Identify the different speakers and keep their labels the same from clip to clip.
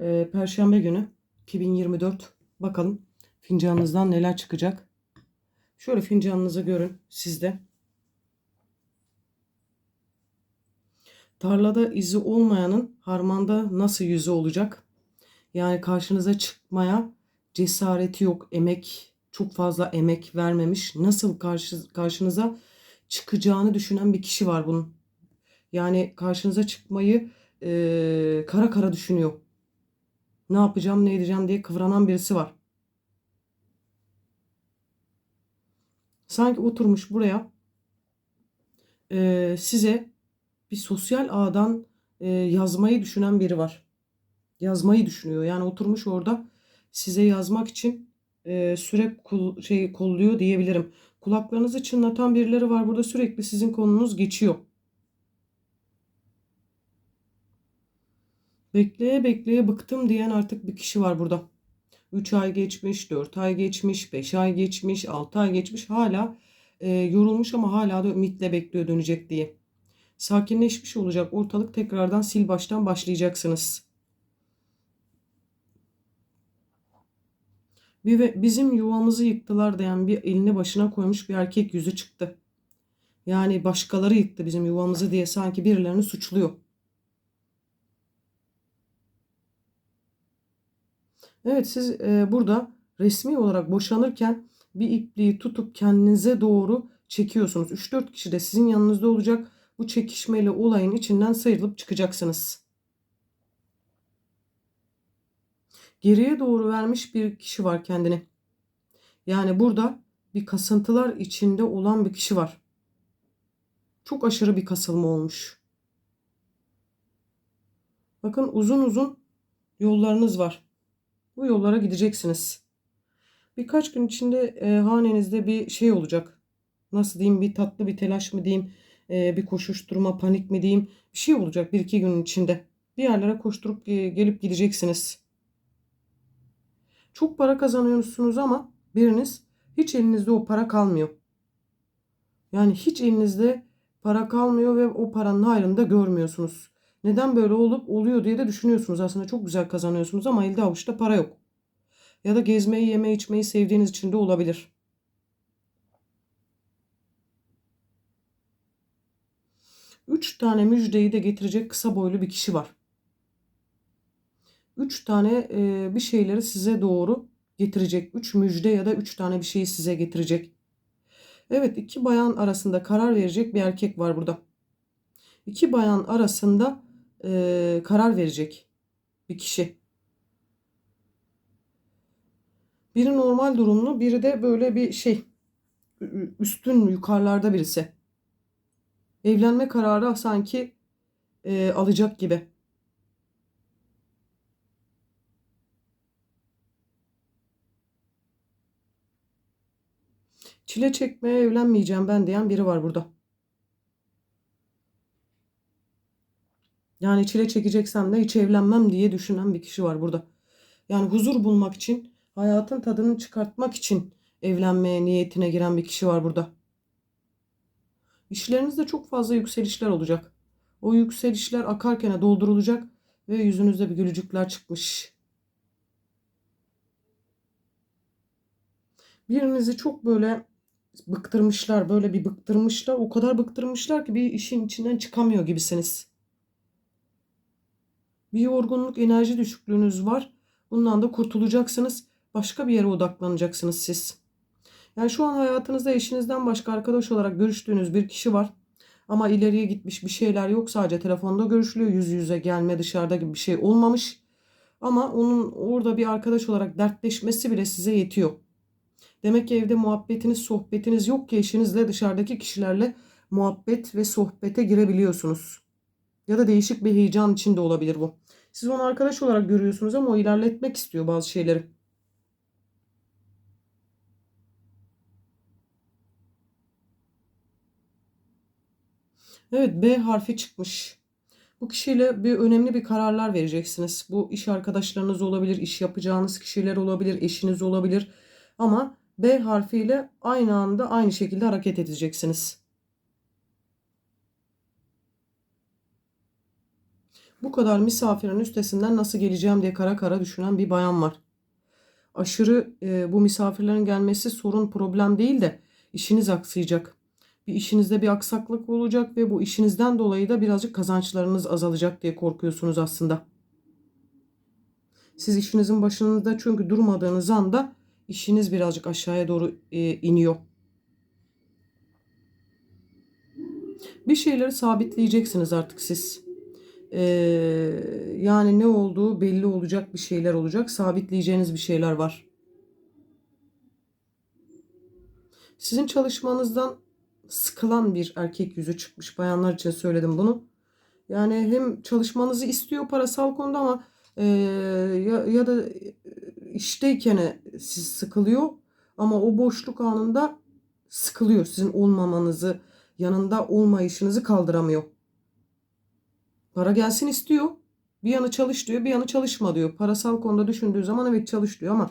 Speaker 1: e, Perşembe günü 2024. Bakalım fincanınızdan neler çıkacak. Şöyle fincanınızı görün sizde. Tarlada izi olmayanın harmanda nasıl yüzü olacak? Yani karşınıza çıkmaya cesareti yok, emek çok fazla emek vermemiş. Nasıl karşı, karşınıza çıkacağını düşünen bir kişi var bunun. Yani karşınıza çıkmayı e, kara kara düşünüyor. Ne yapacağım, ne edeceğim diye kıvranan birisi var. Sanki oturmuş buraya e, size bir sosyal ağdan e, yazmayı düşünen biri var. Yazmayı düşünüyor. Yani oturmuş orada size yazmak için e, süre kul, şey kolluyor diyebilirim. Kulaklarınızı çınlatan birileri var burada sürekli sizin konunuz geçiyor. Bekleye bekleye bıktım diyen artık bir kişi var burada. 3 ay geçmiş, 4 ay geçmiş, 5 ay geçmiş, 6 ay geçmiş hala e, yorulmuş ama hala da ümitle bekliyor dönecek diye. Sakinleşmiş olacak ortalık tekrardan sil baştan başlayacaksınız. Bizim yuvamızı yıktılar diyen bir elini başına koymuş bir erkek yüzü çıktı. Yani başkaları yıktı bizim yuvamızı diye sanki birilerini suçluyor. Evet siz e, burada resmi olarak boşanırken bir ipliği tutup kendinize doğru çekiyorsunuz. 3-4 kişi de sizin yanınızda olacak. Bu çekişmeyle olayın içinden sıyrılıp çıkacaksınız. Geriye doğru vermiş bir kişi var kendini. Yani burada bir kasıntılar içinde olan bir kişi var. Çok aşırı bir kasılma olmuş. Bakın uzun uzun yollarınız var. Bu yollara gideceksiniz. Birkaç gün içinde e, hanenizde bir şey olacak. Nasıl diyeyim bir tatlı bir telaş mı diyeyim, e, bir koşuşturma, panik mi diyeyim. Bir şey olacak bir iki gün içinde. Bir yerlere koşturup e, gelip gideceksiniz. Çok para kazanıyorsunuz ama biriniz hiç elinizde o para kalmıyor. Yani hiç elinizde para kalmıyor ve o paranın hayrını da görmüyorsunuz. Neden böyle olup oluyor diye de düşünüyorsunuz. Aslında çok güzel kazanıyorsunuz ama elde avuçta para yok. Ya da gezmeyi, yeme içmeyi sevdiğiniz için de olabilir. Üç tane müjdeyi de getirecek kısa boylu bir kişi var. Üç tane e, bir şeyleri size doğru getirecek. Üç müjde ya da üç tane bir şeyi size getirecek. Evet iki bayan arasında karar verecek bir erkek var burada. İki bayan arasında e, karar verecek bir kişi. Biri normal durumlu, biri de böyle bir şey üstün yukarılarda birisi. Evlenme kararı sanki e, alacak gibi. Çile çekmeye evlenmeyeceğim ben diyen biri var burada. Yani çile çekeceksem de hiç evlenmem diye düşünen bir kişi var burada. Yani huzur bulmak için, hayatın tadını çıkartmak için evlenmeye niyetine giren bir kişi var burada. İşlerinizde çok fazla yükselişler olacak. O yükselişler akarken doldurulacak ve yüzünüzde bir gülücükler çıkmış. Birinizi çok böyle bıktırmışlar, böyle bir bıktırmışlar. O kadar bıktırmışlar ki bir işin içinden çıkamıyor gibisiniz. Bir yorgunluk, enerji düşüklüğünüz var. Bundan da kurtulacaksınız. Başka bir yere odaklanacaksınız siz. Yani şu an hayatınızda eşinizden başka arkadaş olarak görüştüğünüz bir kişi var. Ama ileriye gitmiş bir şeyler yok. Sadece telefonda görüşülüyor. Yüz yüze gelme dışarıda gibi bir şey olmamış. Ama onun orada bir arkadaş olarak dertleşmesi bile size yetiyor. Demek ki evde muhabbetiniz, sohbetiniz yok ki eşinizle dışarıdaki kişilerle muhabbet ve sohbete girebiliyorsunuz. Ya da değişik bir heyecan içinde olabilir bu. Siz onu arkadaş olarak görüyorsunuz ama o ilerletmek istiyor bazı şeyleri. Evet B harfi çıkmış. Bu kişiyle bir önemli bir kararlar vereceksiniz. Bu iş arkadaşlarınız olabilir, iş yapacağınız kişiler olabilir, eşiniz olabilir. Ama B harfiyle aynı anda aynı şekilde hareket edeceksiniz. Bu kadar misafirin üstesinden nasıl geleceğim diye kara kara düşünen bir bayan var. Aşırı e, bu misafirlerin gelmesi sorun problem değil de işiniz aksayacak. Bir işinizde bir aksaklık olacak ve bu işinizden dolayı da birazcık kazançlarınız azalacak diye korkuyorsunuz aslında. Siz işinizin başında çünkü durmadığınız anda işiniz birazcık aşağıya doğru e, iniyor. Bir şeyleri sabitleyeceksiniz artık siz. Ee, yani ne olduğu belli olacak bir şeyler olacak. Sabitleyeceğiniz bir şeyler var. Sizin çalışmanızdan sıkılan bir erkek yüzü çıkmış. Bayanlar için söyledim bunu. Yani hem çalışmanızı istiyor parasal konuda ama e, ya, ya da işteyken siz sıkılıyor ama o boşluk anında sıkılıyor. Sizin olmamanızı, yanında olmayışınızı kaldıramıyor. Para gelsin istiyor. Bir yanı çalış diyor, bir yanı çalışma diyor. Parasal konuda düşündüğü zaman evet çalış diyor ama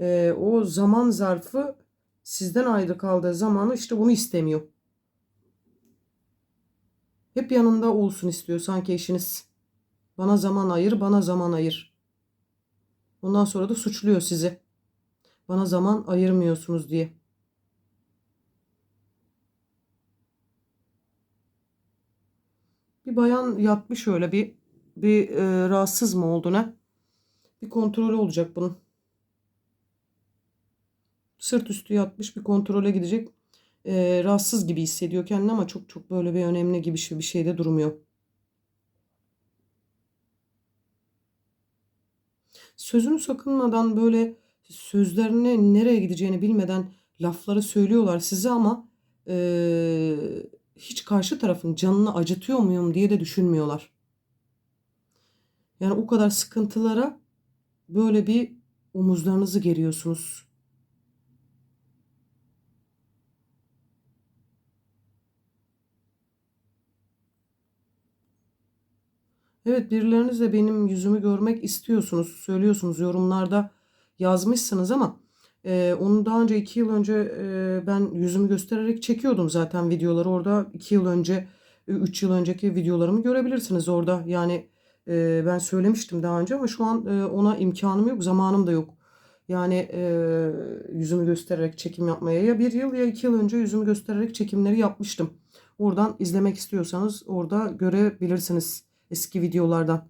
Speaker 1: e, o zaman zarfı sizden ayrı kaldığı zamanı işte bunu istemiyor. Hep yanında olsun istiyor sanki eşiniz. Bana zaman ayır, bana zaman ayır. Ondan sonra da suçluyor sizi. Bana zaman ayırmıyorsunuz diye. Bir bayan yatmış öyle bir bir e, rahatsız mı oldu ne? Bir kontrolü olacak bunun. Sırt üstü yatmış bir kontrole gidecek. E, rahatsız gibi hissediyor kendini ama çok çok böyle bir önemli gibi bir şeyde durmuyor. Sözünü sakınmadan böyle sözlerine nereye gideceğini bilmeden lafları söylüyorlar size ama e, hiç karşı tarafın canını acıtıyor muyum diye de düşünmüyorlar. Yani o kadar sıkıntılara böyle bir omuzlarınızı geriyorsunuz. Evet birileriniz de benim yüzümü görmek istiyorsunuz. Söylüyorsunuz yorumlarda yazmışsınız ama e, onu daha önce iki yıl önce e, ben yüzümü göstererek çekiyordum zaten videoları. Orada iki yıl önce, üç yıl önceki videolarımı görebilirsiniz orada. Yani e, ben söylemiştim daha önce ama şu an e, ona imkanım yok, zamanım da yok. Yani e, yüzümü göstererek çekim yapmaya ya bir yıl ya iki yıl önce yüzümü göstererek çekimleri yapmıştım. Oradan izlemek istiyorsanız orada görebilirsiniz eski videolardan.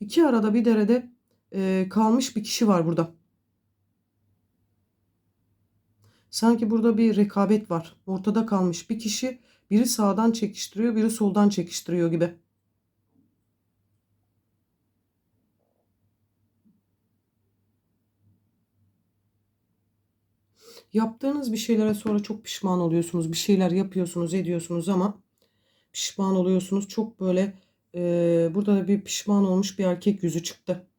Speaker 1: İki arada bir derede e, kalmış bir kişi var burada. Sanki burada bir rekabet var. Ortada kalmış bir kişi biri sağdan çekiştiriyor, biri soldan çekiştiriyor gibi. Yaptığınız bir şeylere sonra çok pişman oluyorsunuz. Bir şeyler yapıyorsunuz, ediyorsunuz ama pişman oluyorsunuz. Çok böyle e, burada da bir pişman olmuş bir erkek yüzü çıktı.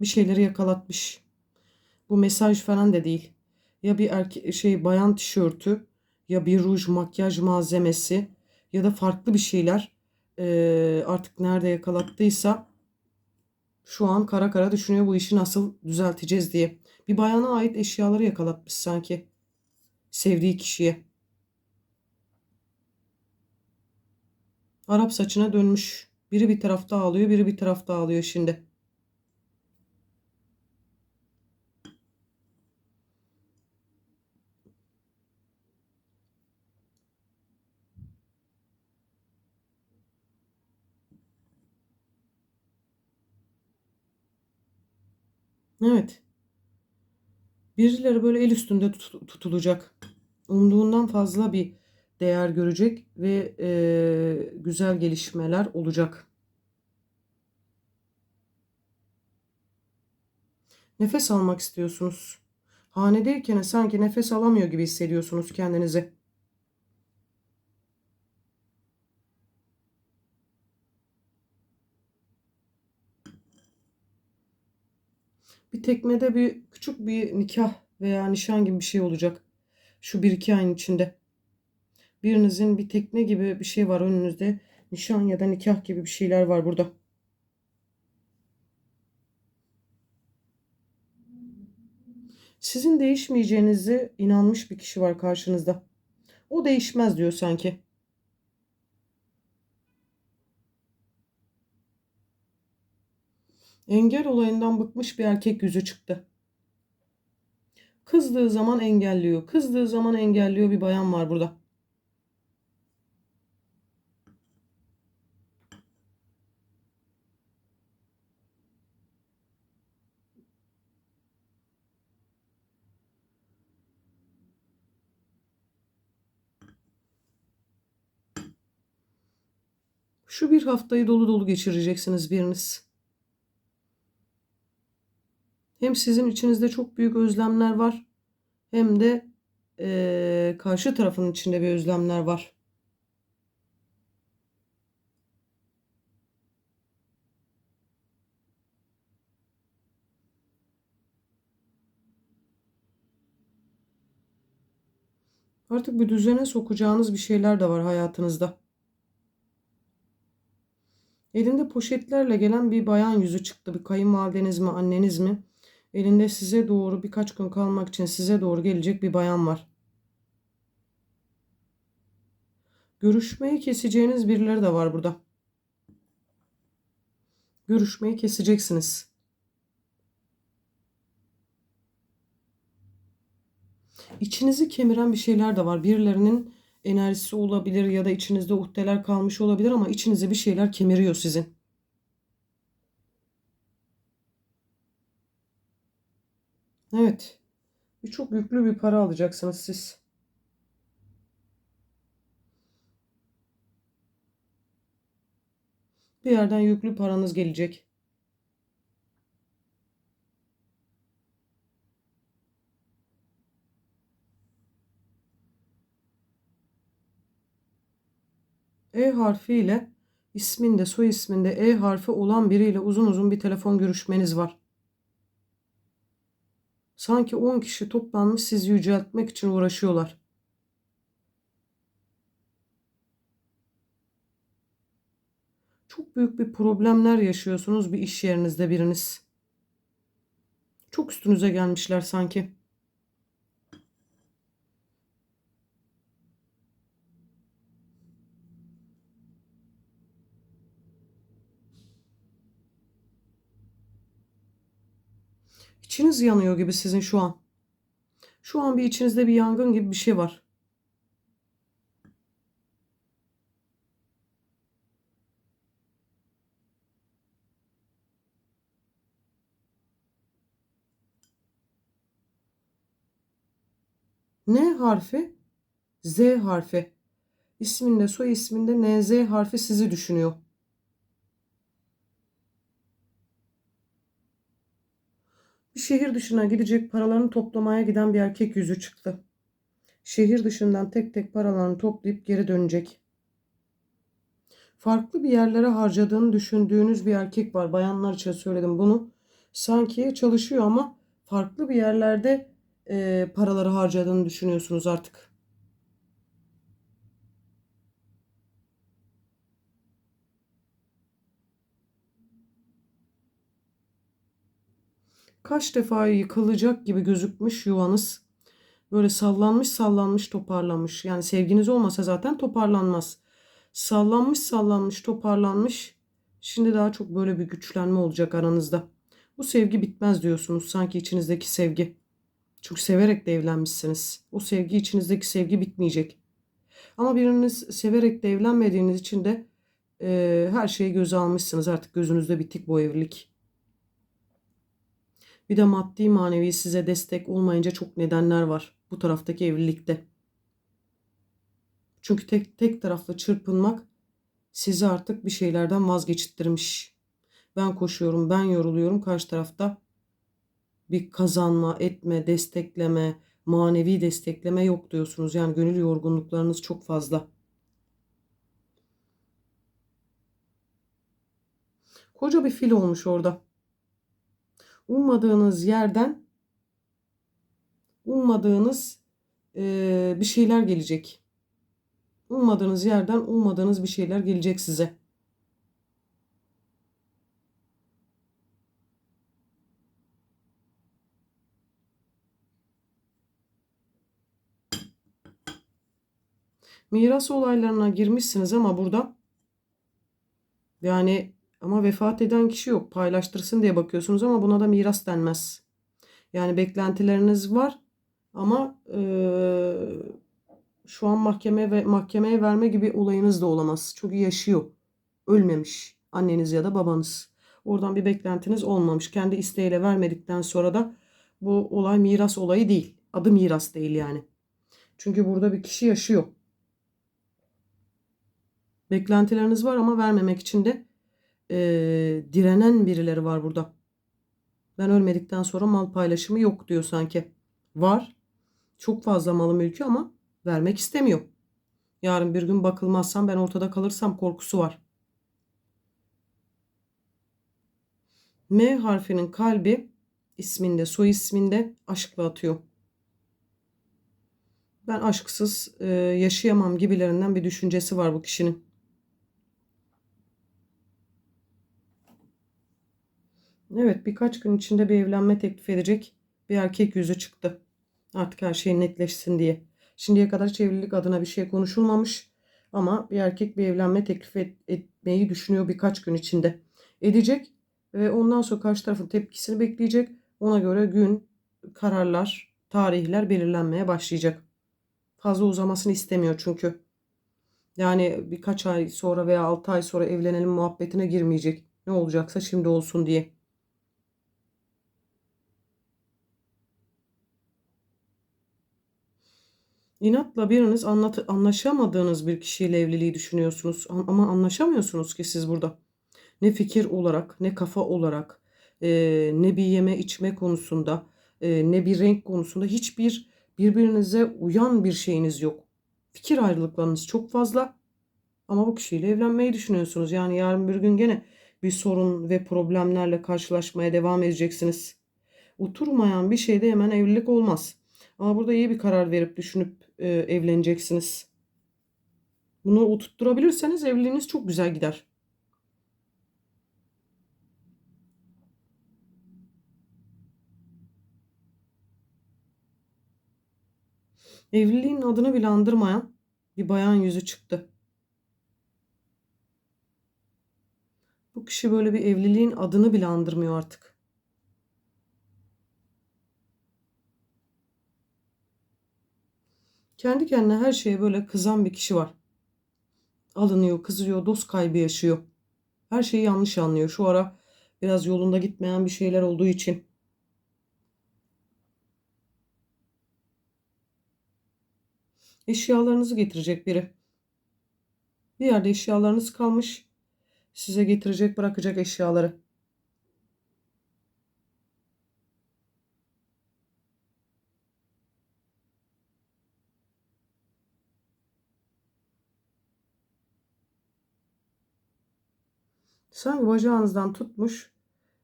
Speaker 1: Bir şeyleri yakalatmış. Bu mesaj falan da değil. Ya bir erke şey bayan tişörtü ya bir ruj makyaj malzemesi ya da farklı bir şeyler e, artık nerede yakalattıysa şu an kara kara düşünüyor bu işi nasıl düzelteceğiz diye. Bir bayana ait eşyaları yakalatmış sanki. Sevdiği kişiye. Arap saçına dönmüş. Biri bir tarafta ağlıyor, biri bir tarafta ağlıyor şimdi. Evet. Birileri böyle el üstünde tutulacak. Umduğundan fazla bir değer görecek ve e, güzel gelişmeler olacak. Nefes almak istiyorsunuz. Hanedeyken sanki nefes alamıyor gibi hissediyorsunuz kendinizi. Bir teknede bir küçük bir nikah veya nişan gibi bir şey olacak. Şu bir iki ayın içinde. Birinizin bir tekne gibi bir şey var önünüzde. Nişan ya da nikah gibi bir şeyler var burada. Sizin değişmeyeceğinizi inanmış bir kişi var karşınızda. O değişmez diyor sanki. Engel olayından bıkmış bir erkek yüzü çıktı. Kızdığı zaman engelliyor. Kızdığı zaman engelliyor bir bayan var burada. Şu bir haftayı dolu dolu geçireceksiniz biriniz. Hem sizin içinizde çok büyük özlemler var hem de eee, karşı tarafın içinde bir özlemler var. Artık bir düzene sokacağınız bir şeyler de var hayatınızda. Elinde poşetlerle gelen bir bayan yüzü çıktı. Bir kayınvalideniz mi, anneniz mi? Elinde size doğru birkaç gün kalmak için size doğru gelecek bir bayan var. Görüşmeyi keseceğiniz birileri de var burada. Görüşmeyi keseceksiniz. İçinizi kemiren bir şeyler de var. Birilerinin enerjisi olabilir ya da içinizde uhdeler kalmış olabilir ama içinize bir şeyler kemiriyor sizin. Evet. Bir çok yüklü bir para alacaksınız siz. Bir yerden yüklü paranız gelecek. E harfiyle isminde, soy isminde E harfi olan biriyle uzun uzun bir telefon görüşmeniz var. Sanki 10 kişi toplanmış sizi yüceltmek için uğraşıyorlar. Çok büyük bir problemler yaşıyorsunuz bir iş yerinizde biriniz. Çok üstünüze gelmişler sanki. İçiniz yanıyor gibi sizin şu an. Şu an bir içinizde bir yangın gibi bir şey var. N harfi, Z harfi. İsminde, soy isminde NZ harfi sizi düşünüyor. Şehir dışına gidecek paralarını toplamaya giden bir erkek yüzü çıktı. Şehir dışından tek tek paralarını toplayıp geri dönecek. Farklı bir yerlere harcadığını düşündüğünüz bir erkek var. Bayanlar için söyledim bunu. Sanki çalışıyor ama farklı bir yerlerde e, paraları harcadığını düşünüyorsunuz artık. Kaç defa yıkılacak gibi gözükmüş yuvanız. Böyle sallanmış sallanmış toparlanmış. Yani sevginiz olmasa zaten toparlanmaz. Sallanmış sallanmış toparlanmış. Şimdi daha çok böyle bir güçlenme olacak aranızda. Bu sevgi bitmez diyorsunuz sanki içinizdeki sevgi. Çünkü severek de evlenmişsiniz. O sevgi içinizdeki sevgi bitmeyecek. Ama biriniz severek de evlenmediğiniz için de e, her şeyi göze almışsınız. Artık gözünüzde bitik bu evlilik. Bir de maddi manevi size destek olmayınca çok nedenler var bu taraftaki evlilikte. Çünkü tek tek taraflı çırpınmak sizi artık bir şeylerden vazgeçittirmiş. Ben koşuyorum, ben yoruluyorum. Karşı tarafta bir kazanma, etme, destekleme, manevi destekleme yok diyorsunuz. Yani gönül yorgunluklarınız çok fazla. Koca bir fil olmuş orada. Ummadığınız yerden ummadığınız eee, bir şeyler gelecek. Ummadığınız yerden ummadığınız bir şeyler gelecek size. Miras olaylarına girmişsiniz ama burada yani ama vefat eden kişi yok. Paylaştırsın diye bakıyorsunuz ama buna da miras denmez. Yani beklentileriniz var ama eee, şu an mahkeme ve mahkemeye verme gibi olayınız da olamaz. Çünkü yaşıyor. Ölmemiş anneniz ya da babanız. Oradan bir beklentiniz olmamış. Kendi isteğiyle vermedikten sonra da bu olay miras olayı değil. Adı miras değil yani. Çünkü burada bir kişi yaşıyor. Beklentileriniz var ama vermemek için de eee, direnen birileri var burada. Ben ölmedikten sonra mal paylaşımı yok diyor sanki. Var. Çok fazla malı mülkü ama vermek istemiyor. Yarın bir gün bakılmazsam ben ortada kalırsam korkusu var. M harfinin kalbi isminde, soy isminde aşkla atıyor. Ben aşksız e, yaşayamam gibilerinden bir düşüncesi var bu kişinin. Evet birkaç gün içinde bir evlenme teklif edecek bir erkek yüzü çıktı. Artık her şey netleşsin diye. Şimdiye kadar hiç evlilik adına bir şey konuşulmamış. Ama bir erkek bir evlenme teklif et- etmeyi düşünüyor birkaç gün içinde. Edecek ve ondan sonra karşı tarafın tepkisini bekleyecek. Ona göre gün, kararlar, tarihler belirlenmeye başlayacak. Fazla uzamasını istemiyor çünkü. Yani birkaç ay sonra veya 6 ay sonra evlenelim muhabbetine girmeyecek. Ne olacaksa şimdi olsun diye. İnatla biriniz anlat anlaşamadığınız bir kişiyle evliliği düşünüyorsunuz ama anlaşamıyorsunuz ki siz burada. Ne fikir olarak, ne kafa olarak, eee, ne bir yeme içme konusunda, eee, ne bir renk konusunda hiçbir birbirinize uyan bir şeyiniz yok. Fikir ayrılıklarınız çok fazla ama bu kişiyle evlenmeyi düşünüyorsunuz. Yani yarın bir gün gene bir sorun ve problemlerle karşılaşmaya devam edeceksiniz. Oturmayan bir şeyde hemen evlilik olmaz. Ama burada iyi bir karar verip düşünüp e, evleneceksiniz. Bunu oturtturabilirseniz evliliğiniz çok güzel gider. Evliliğin adını bile andırmayan bir bayan yüzü çıktı. Bu kişi böyle bir evliliğin adını bile andırmıyor artık. Kendi kendine her şeye böyle kızan bir kişi var. Alınıyor, kızıyor, dost kaybı yaşıyor. Her şeyi yanlış anlıyor. Şu ara biraz yolunda gitmeyen bir şeyler olduğu için. Eşyalarınızı getirecek biri. Bir yerde eşyalarınız kalmış. Size getirecek, bırakacak eşyaları. Sanki bacağınızdan tutmuş,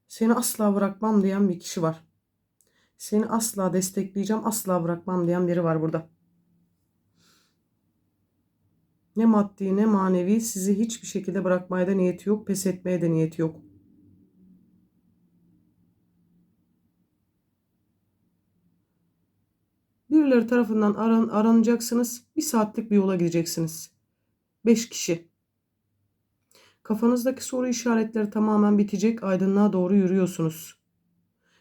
Speaker 1: seni asla bırakmam diyen bir kişi var. Seni asla destekleyeceğim, asla bırakmam diyen biri var burada. Ne maddi ne manevi sizi hiçbir şekilde bırakmaya da niyeti yok, pes etmeye de niyeti yok. Birileri tarafından aran, aranacaksınız. Bir saatlik bir yola gideceksiniz. Beş kişi. Kafanızdaki soru işaretleri tamamen bitecek. Aydınlığa doğru yürüyorsunuz.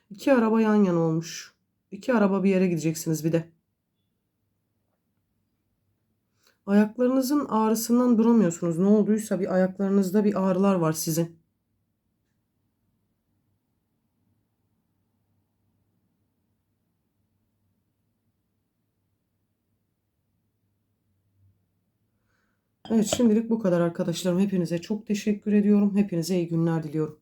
Speaker 1: İki araba yan yana olmuş. İki araba bir yere gideceksiniz bir de. Ayaklarınızın ağrısından duramıyorsunuz. Ne olduysa bir ayaklarınızda bir ağrılar var sizin. Evet şimdilik bu kadar arkadaşlarım. Hepinize çok teşekkür ediyorum. Hepinize iyi günler diliyorum.